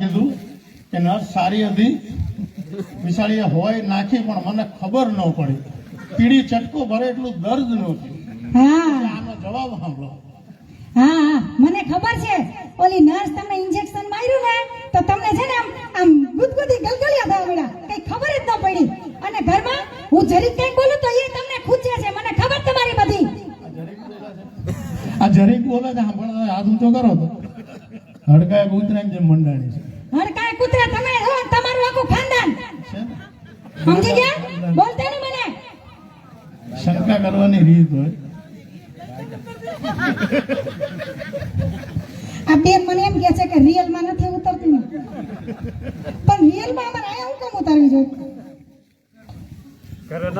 કીધું કે નર્સ સારી હતી. વિશાળીએ હોય નાખી પણ મને ખબર ન પડી. પીડી ચટકો ભરે એટલું દર્દ ન હા. આનો જવાબ સાંભળો. હા હા. મને ખબર છે. ઓલી નર્સ તમને ઇન્જેક્શન માર્યું ને તો તમને છે ને આમ આમ ગુદગુદી ગલગલિયા થવા મળ્યા કઈ ખબર જ ન પડી. અને ઘરમાં હું જરીક કઈ બોલું તો એ તમને ખૂચે છે. મને ખબર તમારી બધી. આ જરીક બોલે છે સાંભળતા હાથ ઊંચો કરો તો. હડકાય કૂતરાની જેમ મંડાણી છે. હડકાય કૂતરા તમે હો તમારું આખું ખાનદાન. સમજી ગયા? બોલતા નહીં મને. શંકા કરવાની રીત હોય. આ બેન મને એમ કહે છે કે રિયલમાં નથી ઉતરતી ને. પણ રિયલમાં અમારે આયા હું કેમ ઉતારવી જોઈએ? ન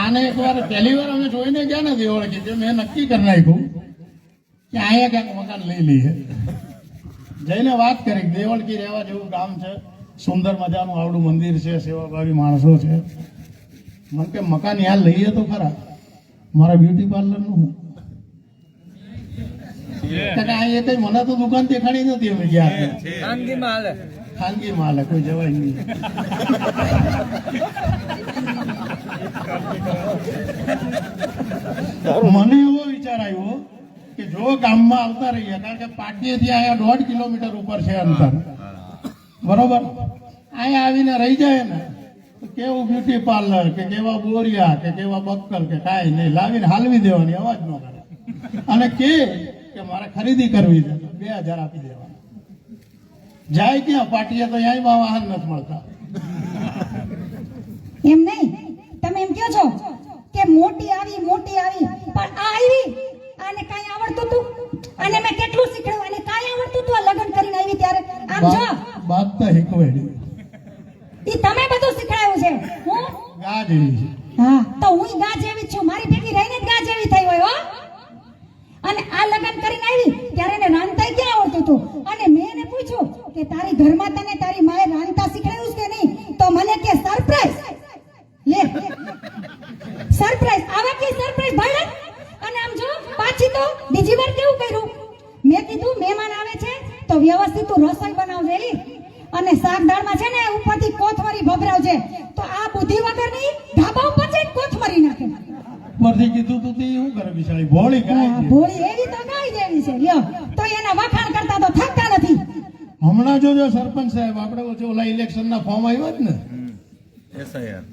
આને એકવાર પહેલી વાર અમે જોઈને ગયા નથી ઓળખી તે મેં નક્કી કરી નાખ્યું કે અહીંયા ક્યાંક મકાન લઈ લઈએ. જઈને વાત કરી. કે દેવળકી રહેવા જેવું ગામ છે. સુંદર મજાનું આવડું મંદિર છે સેવાભાવી માણસો છે. મને કે મકાન યાદ લઈએ તો ખરા. મારા બ્યુટી પાર્લરનું અહીંયા કઈ મને તો દુકાન દેખાડી નથી અમે ગયા ખાનગી માલ. ખાનગી માલ કોઈ જવાય નહીં. મને એવો વિચાર આવ્યો જો ગામમાં આવતા રહીએ, કારણ કે પાટીએથી અહીંયા દોઢ કિલોમીટર ઉપર છે અંતર. બરોબર? અહીંયા આવીને રહી જાય ને કેવું બ્યુટી પાર્લર કે કેવા બોરિયા કે કેવા બક્કલ કે કાંઈ નહીં, લાવીને હાલવી દેવાની, અવાજ ન કરે. અને કે કે મારે ખરીદી કરવી છે, બે હજાર આપી દેવાના. જાય ક્યાં? પાટીએ તો અહીંયા વાહન નથી મળતા. એમ નહીં? તમે એમ કહો છો કે મોટી આવી મોટી આવી, પણ આ આવી, આને કઈ આવડતું અને મેં કેટલું શીખડ્યું અને કાંઈ આવડતું તો લગ્ન કરીને આવી ત્યારે આમ જો બાત તો ઈ તમે બધું શીખડાયું છે. હું? ગા જેવી છે. હા તો હું ગા જેવી છું. મારી ભેગી રહીને જ ગા જેવી થઈ હોય હો. અને આ લગ્ન કરીને આવી ત્યારે એને રાંધતા ક્યાં આવડતું હતું અને મેં એને પૂછ્યું કે તારી ઘરમાં તને તારી માએ રાંધતા શીખડાયું છે કે નહીં તો મને કે સરપ્રાઈઝ લે સરપ્રાઈઝ આવા કે સરપ્રાઈઝ ભાડે અને આમ જો પાછી તો બીજી વાર કેવું કર્યું મેં કીધું મહેમાન આવે છે તો વ્યવસ્થિત તું રસોઈ બનાવજે એલી અને શાક દાળમાં છે ને ઉપરથી કોથમરી ભભરાવજે તો આ બુદ્ધિ ઢાબા ઉપર જઈને કોથમરી નાખે. ઉપરથી કીધું તું તે શું કરે બિચારી? ભોળી ગાય છે. ભોળી એવી તો ગાય જેવી છે. લ્યો તો એના વખાણ કરતા તો થકતા નથી. હમણાં જોજો સરપંચ સાહેબ આપણે ઓછો ઓલા ઇલેક્શનના ફોર્મ આવ્યા જ ને. એસઆઈઆર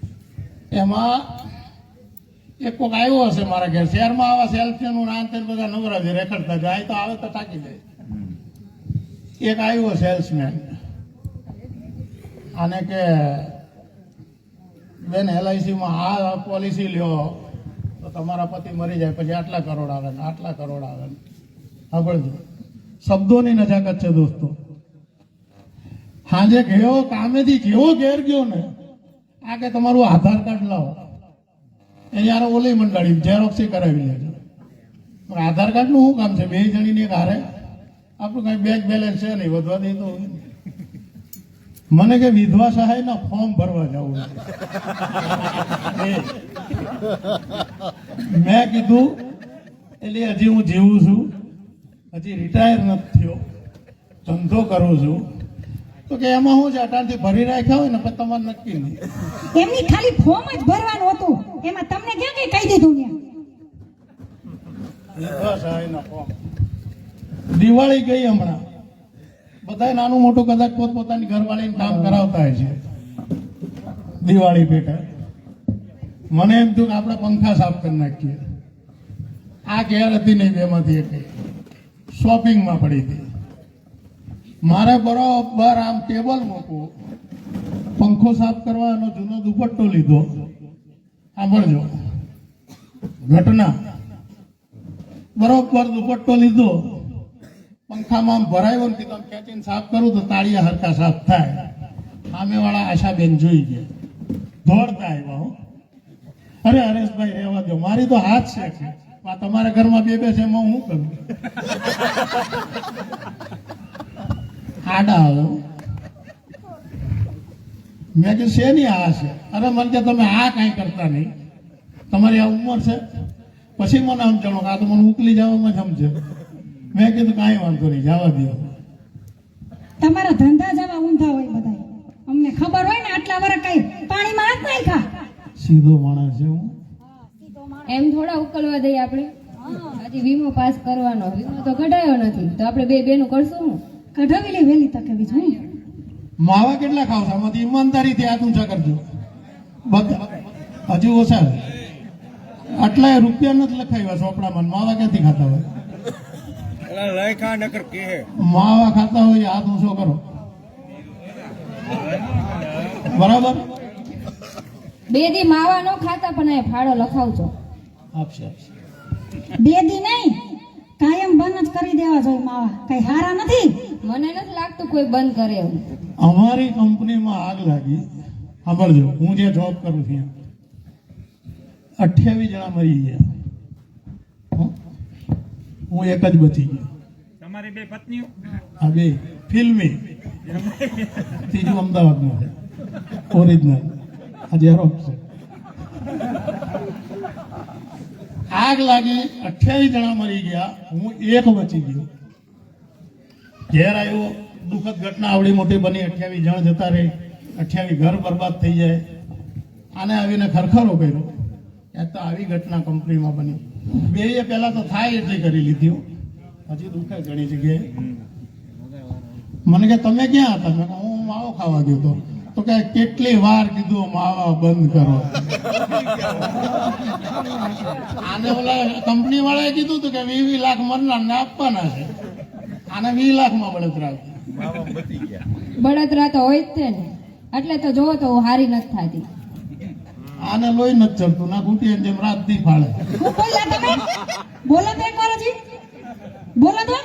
એમાં એક કોક આવ્યો હશે મારા ઘેર. શહેરમાં આવા સેલ્ફીનું નામ તે બધા નવરા છે રેખડતા જાય તો આવે તો ટાંકી દે એક આવ્યો સેલ્સમેન આને કે બેન એલઆઈસીમાં આ પોલિસી લ્યો, તો તમારા પતિ મરી જાય. પછી આટલા કરોડ આવે ને, આટલા કરોડ આવે ને. સાંભળજો. શબ્દોની નજાકત છે દોસ્તો. હાજે ગયો, કામેથી જેવો ઘેર ગયો ને, આ કે તમારું આધાર કાર્ડ લાવો. એ યાર ઓલી મંડળી ઝેરોક્સી કરાવી લેજો. પણ આધાર કાર્ડનું શું કામ છે? બે જણીની એક આપણું કઈ બેંક બેલેન્સ છે નહીં, વધવા દે તો. મને કે વિધવા સહાયના ફોર્મ ભરવા જવું મેં કીધું એટલે હજી હું જીવું છું. હજી રિટાયર નથી થયો. ધંધો કરું છું. તો કે એમાં હું જાટાથી ભરી રાખ્યા હોય ને પછી તમારે નક્કી નહીં. એમની ખાલી ફોર્મ જ ભરવાનું હતું. એમાં તમને ક્યાં કઈ કહી દીધું ને વિધવા સહાયના ફોર્મ. દિવાળી ગઈ હમણાં. બધા નાનું મોટું કદાચ પોતપોતાની ઘરવાળીને કામ કરાવતા હોય છે. દિવાળી પેટા. મને એમ થયું કે આપણે પંખા સાફ કરી નાખીએ. આ ઘેર હતી નહીં બેમાંથી એક. શોપિંગમાં પડી હતી. મારે બરોબર આમ ટેબલ મૂકવું. પંખો સાફ કરવાનો જૂનો દુપટ્ટો લીધો. સાંભળજો. ઘટના. બરોબર દુપટ્ટો લીધો. પંખામાં આમ ભરાયો ને કીધું ખેંચીને સાફ કરું તો તાળીયા હરખા સાફ થાય. સામેવાળા આશાબેન જોઈ ગયા. દોડતા આવ્યા હું. અરે હરેશભાઈ, રહેવા દો. મારી તો હાથ છે છે તમારા ઘરમાં બે બે છે એમાં હું કરું? આડા આવે હો. મેં કીધું, શેની આ છે? અરે મને કે તમે આ કાંઈ કરતા નહીં. તમારી આ ઉંમર છે. પછી મને સમજણો આ તો મને ઉકલી જવામાં સમજે. મેં કીધું કાંઈ વાંધો નહીં જવા દો તમારા ધંધા જવા ઊંધાવ્યા બધા અમને ખબર હોય ને આટલા વર કઈ પાણીમાં હાથ નાખ્યા. સીધો માણસ છે હું. એમ થોડા ઉકલવા દઈએ આપણે. હજી વીમો પાસ કરવાનો. વીમો તો કઢાયો નથી. તો આપણે બે બેનું કરશું હું. કઢાવેલી વેલી તકે બીજું હું. માવા કેટલા ખાવ છો? આમાંથી ઈમાનદારીથી હાથ ઊંચા કરજો. બધા. હજુ ઓછા. આટલા રૂપિયા નથી લખાવ્યા ચોપડામાં. માવા ક્યાંથી ખાતા હોય? એલા નકર કે માવા ખાતા હોય હાથ ઊંચો કરો? બરાબર? બે દી માવા નો ખાતા પણ એ ફાળો લખાવજો. આપશે આપશે. બે દી નહીં કાયમ બંધ જ કરી દેવા જોઈએ માવા. કઈ હારા નથી? મને નથી લાગતું કોઈ બંધ કરે એવું. અમારી કંપનીમાં આગ લાગી. સાંભળજો હું જે જોબ કરું છું અઠ્યાવીસ જણા મરી ગયા? હું એક જ બચી ગયો. તમારી બે પત્નીઓ? હા બે. ફિલ્મી. ત્રીજું અમદાવાદમાં ઓરિજિનલ આજે છે. આગ લાગી અઠ્યાવીસ જણા મરી ગયા. હું એક બચી ગયો. ઘેર આવ્યો. દુઃખદ ઘટના આવડી મોટી બની. અઠ્યાવીસ જણ જતા રહે. અઠ્યાવીસ ઘર બરબાદ થઈ જાય. આને આવીને ખરખરો કર્યો. ત્યાં તો આવી ઘટના કંપનીમાં બની. બે પહેલા તો થાય એટલે કરી લીધી હજી દુઃખે ઘણી જગ્યાએ. મને કે તમે ક્યાં હતા? મેં હું માવો ખાવા ગયો હતો. તો કે કેટલી વાર કીધું માવા બંધ કરો. આને ઓલા કંપની વાળાએ કીધું હતું કે વીસ વીસ લાખ મરનાર ને આપવાના છે. આને વીસ લાખમાં બળતરા બળતરા તો હોય જ છે ને. એટલે તો જોવો તો હું હારી નથી થતી. આને લોહી નથી ચડતું ના ઘૂંટી જેમ રાતથી ફાળે. હું બોલ્યા તમે? બોલો તો એકવાર હજી. બોલો તો.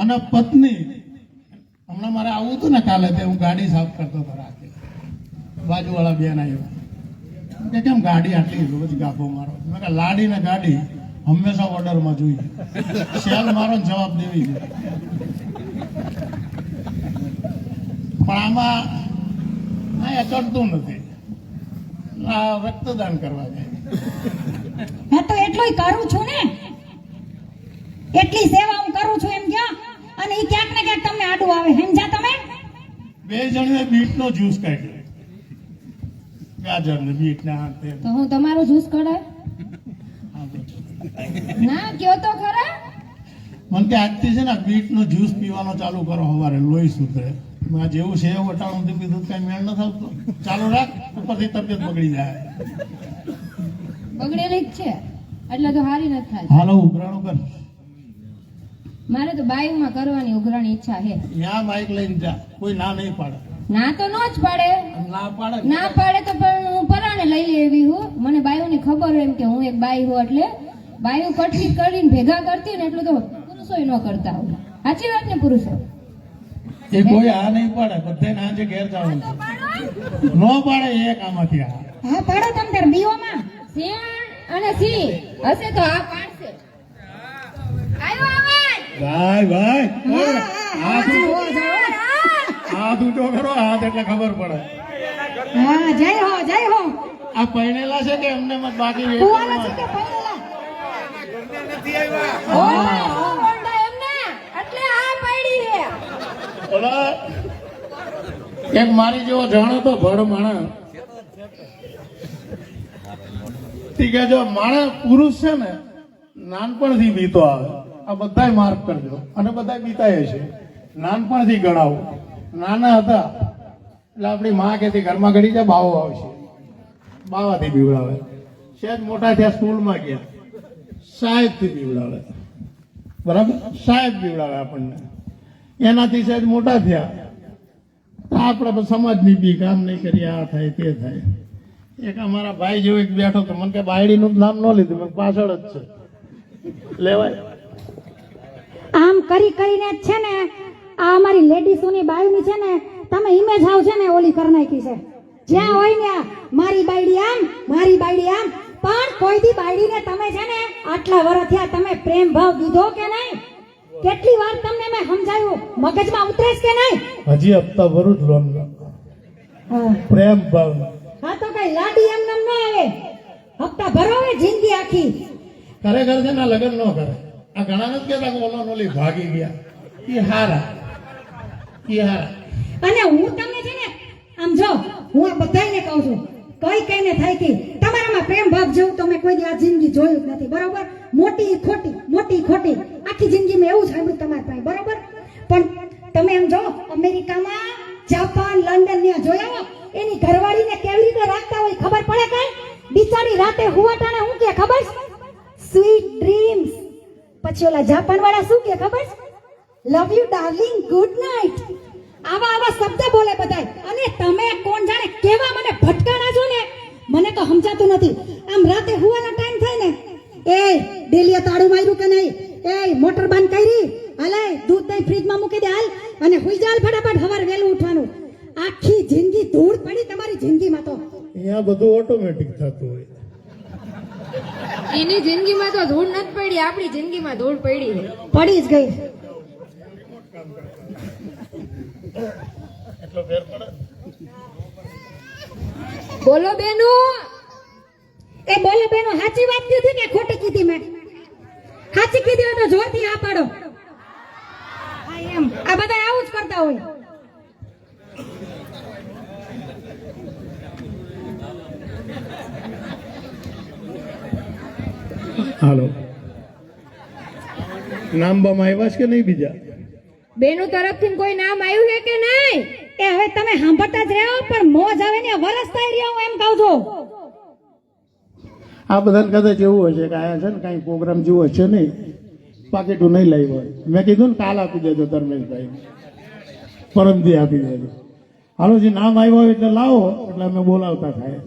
અને પત્ની હમણાં મારે આવું હતું ને કાલે તે હું ગાડી સાફ કરતો હતો રાતે બાજુવાળા બેન આવ્યો કે કેમ ગાડી આટલી રોજ ગાભો મારો? મેં કે લાડી ને ગાડી હંમેશા ઓર્ડરમાં જોઈએ. સેલ મારો જવાબ દેવી પણ આમાં ચડતું નથી. રક્તદાન કરવા જાય. હા તો એટલું કરું છું ને. એટલી સેવા હું કરું છું એમ ક્યાં? અને એ ક્યાંક ને ક્યાંક તમને આડું આવે. સમજ્યા તમે? બે જણીએ બીટનો જ્યુસ કાઢ્યો. ગાજર ને બીટ ને આ તે. તો હું તમારો જ્યુસ કઢાય. ના કયો તો ખરા? મને કે આજથી છે ને બીટનો જ્યુસ પીવાનો ચાલુ કરો સવારે લોહી સુધરે. મેં જેવું છે એવું અટાણુંથી પીધું કઈ મેળ ન થતો. ચાલુ રાખ ઉપરથી તબિયત બગડી જાય. બગડેલી જ છે. એટલે તો હારી નથી થાય. હાલો ઉઘરાણું કર. મારે તો બાયુમાં કરવાની ઉઘરાણી ઈચ્છા છે. ત્યાં બાઈક લઈને જા. કોઈ ના નહીં પાડે. ના તો નો જ પાડે. ના પાડે ના પાડે. તો પણ હું પરાણે લઈ લેવી હું. મને બાયુની ખબર હોય એમ કે હું એક બાઈ હું એટલે બાયુ કટકી કરીને ભેગા કરતી ને એટલું તો પુરુષો ન કરતા હોય. સાચી વાત ને પુરુષો? એ કોઈ આ નહીં પાડે ના છે ઘેર જવાનું નો પાડે એક આમાંથી આ. હા પાડો તમ તાર બીઓમાં. સિંહ અને સિંહ હશે તો આ પાડશે. આવ્યો આવાજ ભાઈ ભાઈ હાથ. હાથ ઊંચો કરો હાથ એટલે ખબર પડે. હા જય હો જય હો. આ પૈણેલા છે કે એમને મત બાકી કુવાલા છે કે? ઓરડા, ઓરડા એમને એટલે આ પાડી છે ઓલા એક મારી જેવો જાણો તો ભડ માણસ. ઠીક જો માણસ પુરુષ છે ને, નાનપણથી બીતો આવે. આ બધાય માર્ક કરજો. અને બધા બીતાય છે. નાનપણથી ગણાવો. નાના હતા, એટલે આપણી માં કહેતી, ઘરમાં ઘડી જાય બાવો આવશે. બાવાથી બીવડાવે. સહેજ મોટા થયા, સ્કૂલમાં ગયા. સાહેબથી બીવડાવે. બરાબર? સાહેબ બીવડાવે આપણને. એનાથી સહેજ મોટા થયા. તો આપણે સમાજની બી કામ નહીં કરીએ આ થાય, તે થાય. એક અમારા ભાઈ જેવો એક બેઠો તો મને કે બાયડીનું નામ ન લીધું મેં પાછળ જ છે. લેવાય. આમ કરી કરીને છે ને, આ અમારી લેડીસોની બાયુની છે ને, તમે ઇમેજ આવ છે ને, ઓલી કરી નાખી છે. જ્યાં હોય ને મારી બાયડી આમ, મારી બાયડી આમ. પણ કોઈ દી બાયડીને તમે છે ને, આટલા વર્ષ થયા તમે પ્રેમ ભાવ દીધો કે નહીં? કેટલી વાર તમને મેં સમજાયું? મગજમાં ઉતરે છે કે નહીં? હજી હપ્તા ભરું જ લોન હા. પ્રેમ ભાવ. હા તો કઈ લાડી એમ નામ ન આવે. હપ્તા ભરો હવે જિંદગી આખી. ખરેખર છે ના લગન ન કરે. આ ઘણા નથી કહેતા કે ઓલો નોલી ભાગી ગયા. એ હારા. એ હારા. અને હું તમને છે ને આમ જો હું આ બધાને કહું છું કઈ કઈને થાય કે તમારામાં પ્રેમ ભાવ જેવું તમે કોઈ દિવસ આ જિંદગી જોયું જ નથી બરોબર? મોટી, ખોટી મોટી, ખોટી. આખી જિંદગીમાં એવું સાંભળ્યું તમારી પાસે બરોબર? પણ તમે એમ જો, અમેરિકામાં, જાપાન, લંડન ને જોયા એની ઘરવાળીને કેવી રીતે રાખતા હોય ખબર પડે કઈ? બિચારી રાતે હુવાટાને હું કે, ખબર સ્વીટ ડ્રીમ્સ પછી ઓલા જાપાન વાળા શું કે, ખબર love you darling good night આવા આવા શબ્દ બોલે બધાય. અને તમે કોણ જાણે કેવા મને ભટકાણા છો ને? મને તો સમજાતું નથી. આમ રાતે હુવાનો ટાઈમ થાય ને એ ડેલીએ તાળું માર્યું કે નહીં? એ મોટર બંધ કરી હાલે દૂધ દહીં ફ્રીજમાં મૂકી દે હાલ અને હુઈ જાલ ફટાફટ સવારે વહેલું ઉઠવાનું. આખી જિંદગી ધૂળ પડી તમારી જિંદગીમાં તો. અહીંયા બધું ઓટોમેટિક થતું હોય. એની જિંદગીમાં તો ધૂળ નથી પડી આપણી જિંદગીમાં ધૂળ પડી પડી જ ગઈ. બોલો બેનો. એ બોલો બેનો સાચી વાત કીધી કે ખોટી કીધી મેં? સાચી કીધી હોય તો જોરથી આ પાડો. હા, એમ. આ બધા આવું જ કરતા હોય. હાલો. નામ બામ આવ્યા છે કે નહીં બીજા? બેનો તરફથી કોઈ નામ આવ્યું છે કે નહીં? એ હવે તમે સાંભળતા જ રહ્યો પણ મોજ આવે ને વરસ થઈ રહ્યા હું એમ કહું છું. આ બધાને કદાચ એવું હશે કે આયા છે ને કાંઈ પ્રોગ્રામ જેવું હશે નહીં. પાકીટું નહીં લાવ્યો હોય. મેં કીધું ને કાલ આપી દેજો ધર્મેશભાઈ. પરમથી આપી દેજો. હાલો, જે નામ આવ્યો હોય એટલે લાવો, એટલે અમે બોલાવતા થાય.